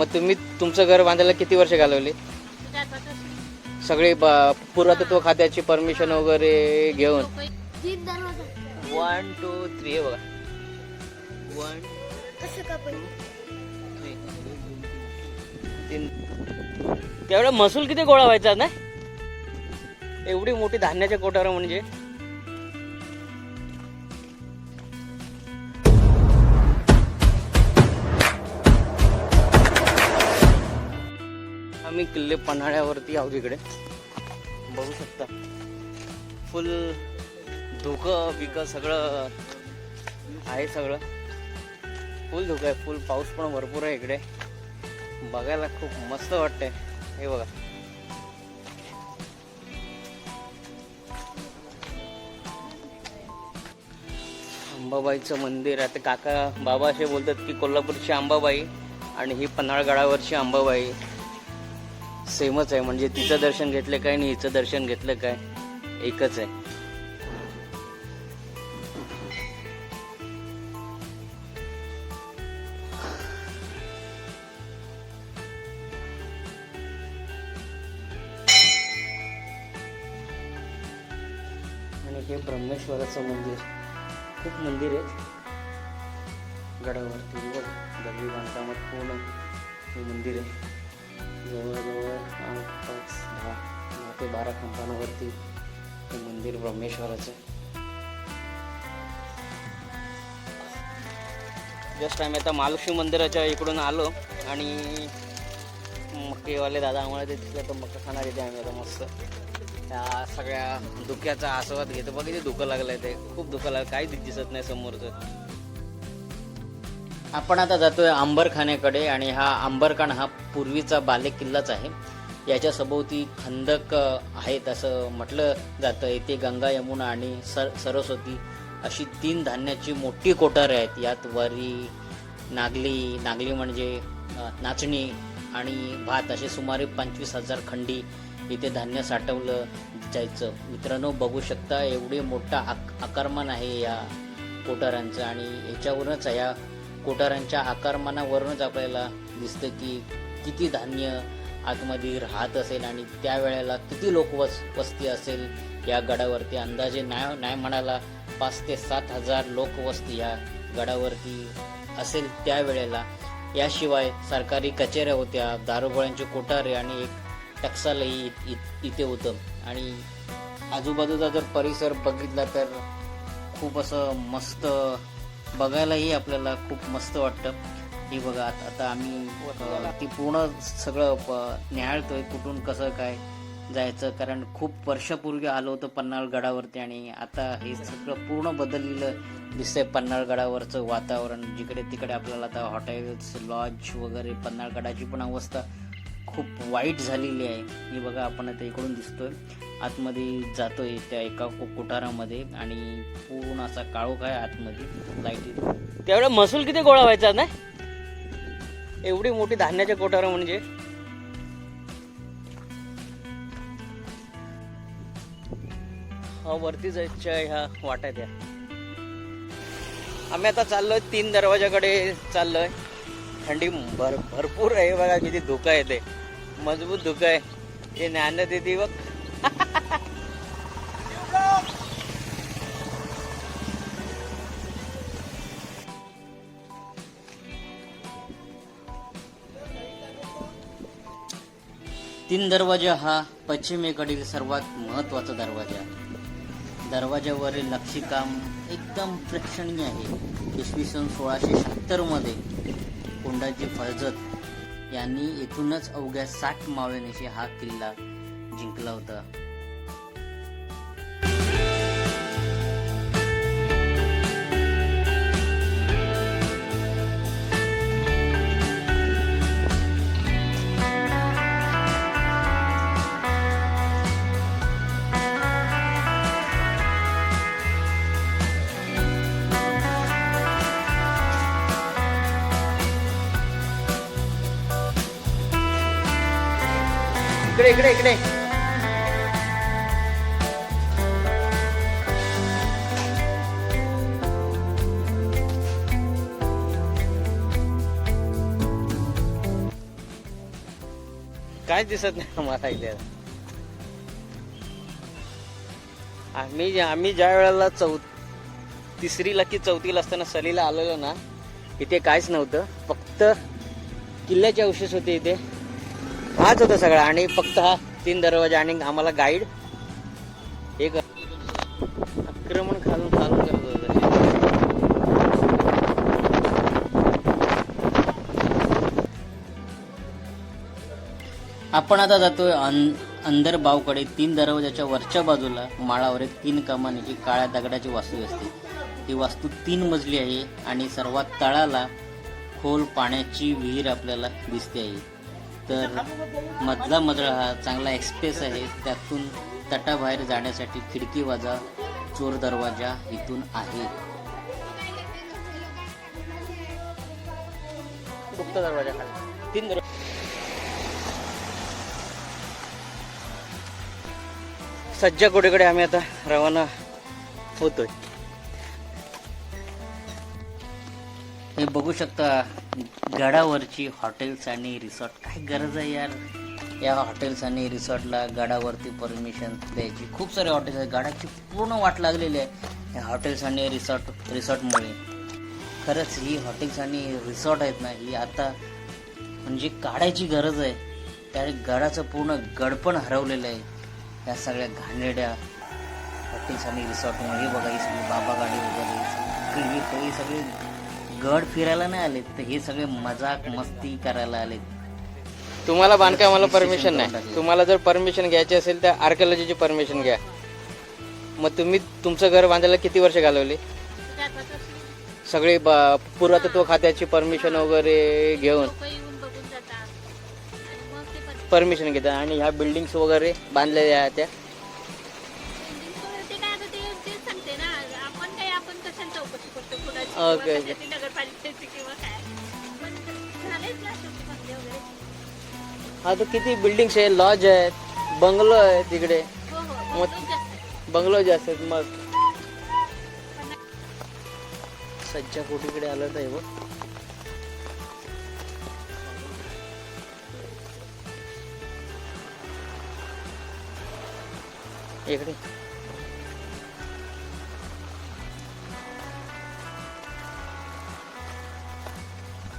मग तुम्ही तुमचं घर बांधायला किती वर्ष घालवली? सगळे पुरातत्व खात्याची परमिशन वगैरे घेऊन. वन टू थ्री हे बघा. वन तीन. तेवढा महसूल किती गोळा व्हायचा ना? एवढी मोठी धान्याच्या कोठार म्हणजे. तुम्ही किल्ले पन्हाळ्यावरती आहोत इकडे. बघू शकता. फुल धुकं बिकं सगळं आहे सगळं. फुल धुकं आहे फुल पाऊस पण भरपूर आहे इकडे. बघायला खूप मस्त वाटतंय. हे बघा. अंबाबाईचं मंदिर आता काका बाबा असे बोलतात की कोल्हापूरची अंबाबाई आणि ही पन्हाळगडावरची अंबाबाई. सेमच आहे म्हणजे तिचं दर्शन घेतलं काय आणि हिचं दर्शन घेतलं काय एकच आहे. आणि हे ब्रह्मेश्वराचं मंदिर खूप मंदिर आहे. गडावरती दगडी बांधकामात पूर्ण हे मंदिर आहे. जवळजवळ आठ पाच दहा दहा ते बारा खांबांवरती हे मंदिर ब्रह्मेश्वराचं जस्ट आम्ही आता महालक्ष्मी मंदिराच्या इकडून आलो आणि मक्केवाले दादा आम्हाला ते दिसलं तर मक्का खाणार येते आम्ही आता मस्त. त्या सगळ्या धुक्याचा आस्वाद घेतो. बघ किती धुकं लागलंय ते. खूप धुकं लागलं. काही दिसत नाही समोरचं. आपण आता जातोय आंबरखान्याकडे आणि हा आंबरखान हा पूर्वीचा बाले किल्लाच आहे. याच्या सभोवती खंदक आहेत असं म्हटलं जातं इथे गंगा यमुना आणि सर सरस्वती अशी तीन धान्याची मोठी कोठारे आहेत. यात वरी नागली नागली म्हणजे नाचणी आणि भात असे सुमारे पंचवीस हजार खंडी इथे धान्य साठवलं जायचं. मित्रांनो बघू शकता एवढे मोठा आक आकारमान आहे या कोठारांचं आणि याच्यावरूनच या कोठारांच्या आकारमानावरूनच आपल्याला दिसतं की किती धान्य आतमध्ये राहत असेल आणि त्यावेळेला किती लोक वस वस्ती असेल या गडावरती. अंदाजे नाही नाही म्हणाला पाच ते सात हजार लोकवस्ती या गडावरती असेल त्यावेळेला. याशिवाय सरकारी कचेऱ्या होत्या दारुगोळ्यांचे कोठारे आणि एक टक्सालही इ- इ- इथे होतं. आणि आजूबाजूचा जर परिसर बघितला तर खूप असं मस्त बघायलाही आपल्याला खूप मस्त वाटतं. हे बघा आता आम्ही ती पूर्ण सगळं प- न्याहाळतोय कुठून कसं काय जायचं. कारण खूप वर्षापूर्वी आलो होतं पन्हाळगडावरती आणि आता हे सगळं पूर्ण बदललेलं दिसतंय पन्हाळगडावरचं वातावरण. जिकडे तिकडे आपल्याला आता हॉटेल्स लॉज वगैरे पन्हाळगडाची पण अवस्था खूप वाईट झालेली आहे. ही बघा आपण आता इकडून दिसतोय. आतमध्ये जातोय त्या एका को- कोठारामध्ये आणि पूर्ण असा काळोख आहे आतमध्ये लाइट तेवढा महसूल किती गोळा व्हायचा ना एवढी मोठी धान्याच्या कोठार म्हणजे. हा वरती जायच्या ह्या वाट्या त्या. आम्ही आता चाललोय तीन दरवाजाकडे चाललोय. थंडी भर भरपूर आहे बघा किती धुका येते मजबूत धुका आहे. हे ज्ञान देते बघ. तीन दरवाजा हा पश्चिमेकडील सर्वात महत्त्वाचा दरवाजा आहे. दरवाजावरील नक्षीकाम एकदम प्रेक्षणीय आहे. इसवी सन सोळाशे शहात्तरमध्ये कोंडाजी फळजत यांनी येथूनच अवघ्या साठ मावळ्यानेशी हा किल्ला जिंकला होता. इकडे इकडे. काय दिसत नाही आम्हाला इथे? आम्ही आम्ही ज्या वेळेला चौ तिसरीला की चौथीला असताना सलीला आलेलो ना इथे काहीच नव्हतं. फक्त किल्ल्याचे अवशेष होते इथे. हाच होता सगळा. आणि फक्त हा तीन दरवाजा आणि आम्हाला गाईड एक आक्रमण खालून चालू करत होतं. आपण आता जातोय अं, अंदर बावकडे. तीन दरवाजाच्या वरच्या बाजूला माळावर एक तीन कमानीची काळ्या दगडाची वास्तू असते. ती वास्तू तीन मजली आहे आणि सर्वात तळाला खोल पाण्याची विहीर आपल्याला दिसते आहे. तर मधला मजळा हा चांगला एक्सप्रेस आहे. त्यातून तटाबाहेर जाण्यासाठी खिडकी वाजा चोर दरवाजा इथून आहे. गुप्त दरवाजा खाली. तीन दरवाजा सज्जा आम्ही आता रवाना होतोय. हे बघू शकता गडावरची हॉटेल्स आणि रिसॉर्ट. काय गरज आहे यार? या हॉटेल्स आणि रिसॉर्टला गडावरती परमिशन द्यायची. खूप सारे हॉटेल्स आहेत. गडाची पूर्ण वाट लागलेली आहे या हॉटेल्स आणि रिसॉर्ट रिसॉर्टमुळे. खरंच ही हॉटेल्स आणि रिसॉर्ट आहेत ना ही आता म्हणजे काढायची गरज आहे. त्या गडाचं पूर्ण गडपण हरवलेलं आहे. या सगळ्या घाणेरड्या हॉटेल्स आणि रिसॉर्टमुळे. हे बघा ही सगळी बाबा गाडी वगैरे सगळी सगळी सगळे गड फिरायला नाही आलेत तर हे सगळे मजाक मस्ती करायला आलेत. तुम्हाला बांधकामाला परमिशन नाही. तुम्हाला जर परमिशन घ्यायची असेल तर आर्किओलॉजीची परमिशन घ्या. मग तुम्ही तुमचं घर बांधायला किती वर्ष घालवली? सगळे ब- पुरातत्व खात्याची परमिशन वगैरे घेऊन. येऊन बघून जातात आणि मग ते पण परमिशन घेतात आणि ह्या बिल्डिंग्स वगैरे बांधलेल्या आहेत त्या. ते काय आता ते तेच सांगते ना आपण काय आपण कशाला चौकशी करतो? कुणाची Okay, किंवा हा तर किती बिल्डिंग्स आहे लॉज आहेत बंगलो आहे तिकडे. हो हो मग- जास्त आहे. बंगलो जे असतात मग. सज्जा कोटीकडे आलं तर बघ. इकडे.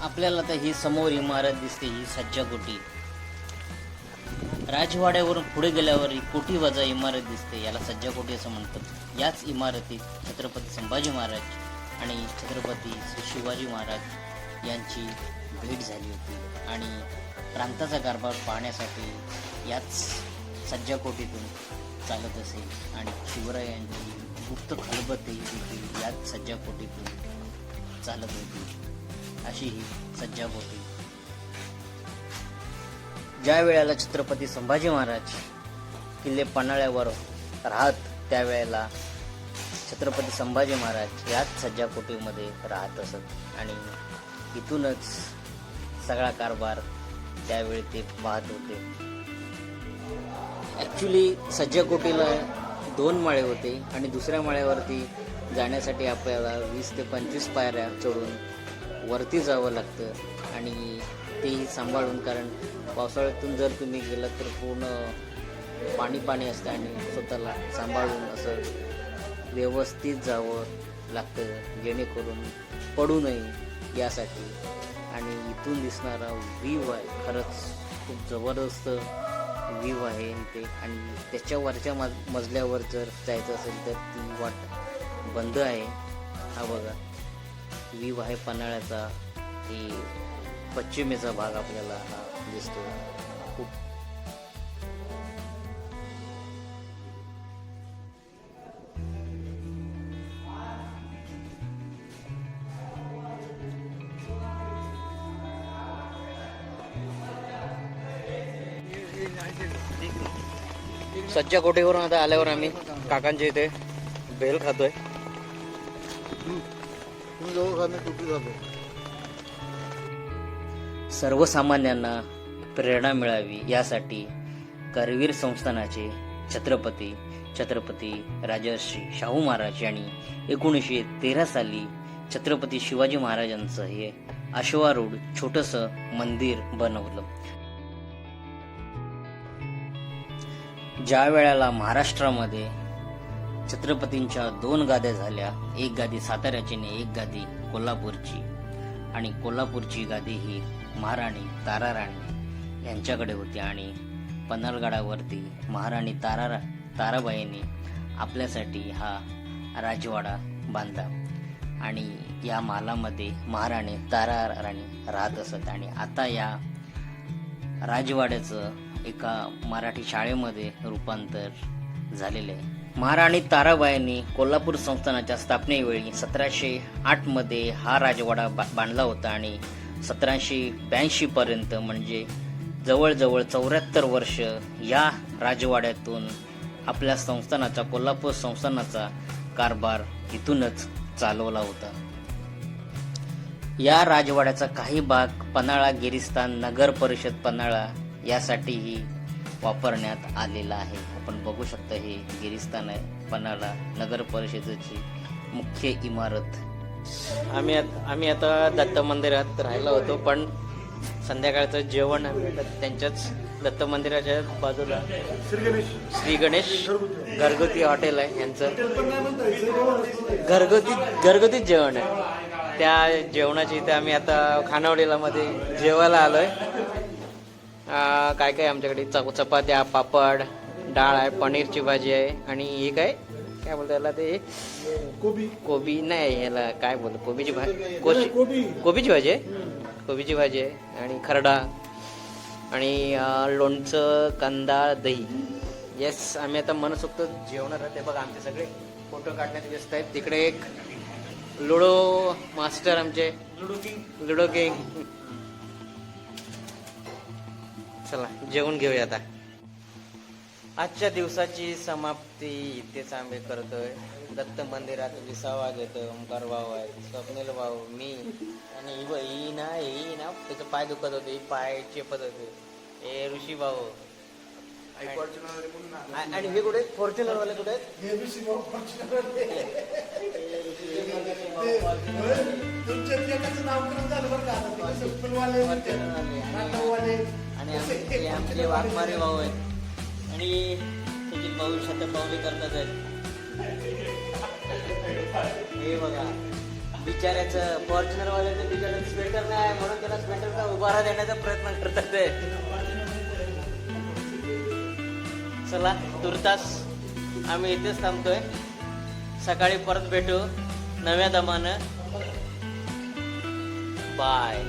आपल्याला तर ही समोर इमारत दिसते ही सज्जा कोठी. राजवाड्यावरून पुढे गेल्यावर ही कोटी वजा इमारत दिसते याला सज्जा कोटी असं म्हणतात. याच इमारतीत छत्रपती संभाजी महाराज आणि छत्रपती श्री शिवाजी महाराज यांची भेट झाली होती. आणि प्रांताचा कारभार पाहण्यासाठी याच सज्जा कोटीतून चालत असे आणि शिवरायांची गुप्त खलबते देखील याच सज्जा कोटीतून चालत होती. अशी ही सज्जा कोटी. ज्या वेळेला छत्रपती संभाजी महाराज किल्ले पन्हाळ्यावर राहत त्यावेळेला छत्रपती संभाजी महाराज याच सज्जा कोटीमध्ये राहत असत. आणि इथूनच सगळा कारभार त्यावेळी ते पाहत होते. ॲक्च्युली सज्जा कोटीला दोन माळे होते आणि दुसऱ्या माळ्यावरती जाण्यासाठी आपल्याला वीस ते पंचवीस पायऱ्या चढून वरती जावं लागतं आणि तेही सांभाळून कारण पावसाळ्यातून जर तुम्ही गेलात तर पूर्ण पाणी पाणी असतं आणि स्वतःला सांभाळून असं व्यवस्थित जावं लागतं जेणेकरून पडू नये यासाठी. आणि इथून दिसणारा व्ह्यू आहे खरंच खूप जबरदस्त व्ह्यू आहे इथे. आणि त्याच्या वरच्या मज मजल्यावर जर जायचं असेल तर ती वाट बंद आहे. हा बघा व्ह्यू आहे पन्हाळ्याचा. की पश्चिमेचा भाग आपल्याला हा दिसतो खूप सज्जा कोटीवरून आता आल्यावर आम्ही काकांच्या इथे भेल खातोय. सर्वसामान्यांना प्रेरणा मिळावी यासाठी करवीर संस्थानाचे छत्रपती छत्रपती राजर्षी शाहू महाराज यांनी एकोणीसशे तेरा साली छत्रपती शिवाजी महाराजांचं हे अश्वारूढ छोटंसं मंदिर बनवलं. ज्या वेळेला महाराष्ट्रामध्ये छत्रपतींच्या दोन गाद्या झाल्या एक गादी साताऱ्याची आणि एक गादी कोल्हापूरची. आणि कोल्हापूरची गादी ही महाराणी ताराराणी यांच्याकडे होती आणि पन्हाळगडावरती महाराणी तारा ताराबाईंनी आपल्यासाठी हा राजवाडा बांधला. आणि या मालामध्ये महाराणी तारा राणी राहत असत आणि आता या राजवाड्याचं एका मराठी शाळेमध्ये रूपांतर झालेले आहे. महाराणी ताराबाईंनी कोल्हापूर संस्थानाच्या स्थापनेवेळी सतराशे आठमध्ये हा राजवाडा बा- बांधला होता आणि सतराशे ब्याऐंशीपर्यंत म्हणजे जवळजवळ चौऱ्याहत्तर वर्ष या राजवाड्यातून आपल्या संस्थानाचा कोल्हापूर संस्थानाचा कारभार इथूनच चालवला होता. या राजवाड्याचा काही भाग पन्हाळा गिरिस्तान नगर परिषद पन्हाळा यासाठीही वापरण्यात आलेला आहे. आपण बघू शकता हे गिरिस्तान आहे पन्हाळा नगर परिषदेची मुख्य इमारत. आम्ही आम्ही आता दत्त मंदिरात राहिलो होतो पण संध्याकाळचं जेवण त्यांच्याच दत्त मंदिराच्या बाजूला. श्री गणेश घरगुती हॉटेल आहे यांचं. घरगुती घरगुतीच जेवण आहे. त्या जेवणाची इथे आम्ही आता खानावडीला मध्ये जेवायला आलोय. आ, काय काय आमच्याकडे? चप चपात्या पापड डाळ आहे पनीरची भाजी आहे. आणि हे काय? काय बोलतो याला ते? कोबी. कोबी नाही याला काय बोलतो कोबीची भाजी कोबीची भाजी आहे? कोबीची भाजी आहे आणि खरडा आणि लोणचं कांदा दही. येस आम्ही आता मनसोक्त जेवणार आहे ते बघा आमचे सगळे फोटो काढण्यात व्यस्त आहेत. तिकडे एक लुडो मास्टर आमचे. Ludo king. चला जेवण घेऊया आता. आजच्या दिवसाची समाप्ती इथेच आम्ही करतोय. दत्त मंदिरात विसावा घेतोय ओंकार भाऊ आहे स्वप्नील भाऊ मी आणि ही ही ना ही ना त्याचं पाय दुखत होते ही पाय चेपत होते. हे ऋषी भाऊ. आणि हे कुठे? फॉर्च्युनर वाले कुठे आहेत? आणि आमचे हे वाघमारे भाऊ आहेत. आणि तुझी भाऊ शतपावली करतात आहेत. हे बघा बिचाऱ्याचं फॉर्च्युनर वाल्याचं बिचाऱ्याचं स्वेटर नाही म्हणून त्याला स्वेटरचा उभारा देण्याचा प्रयत्न करतात ते. चला तुर्तास आम्ही इथेच थांबतोय. सकाळी परत भेटू नव्या दमानं. बाय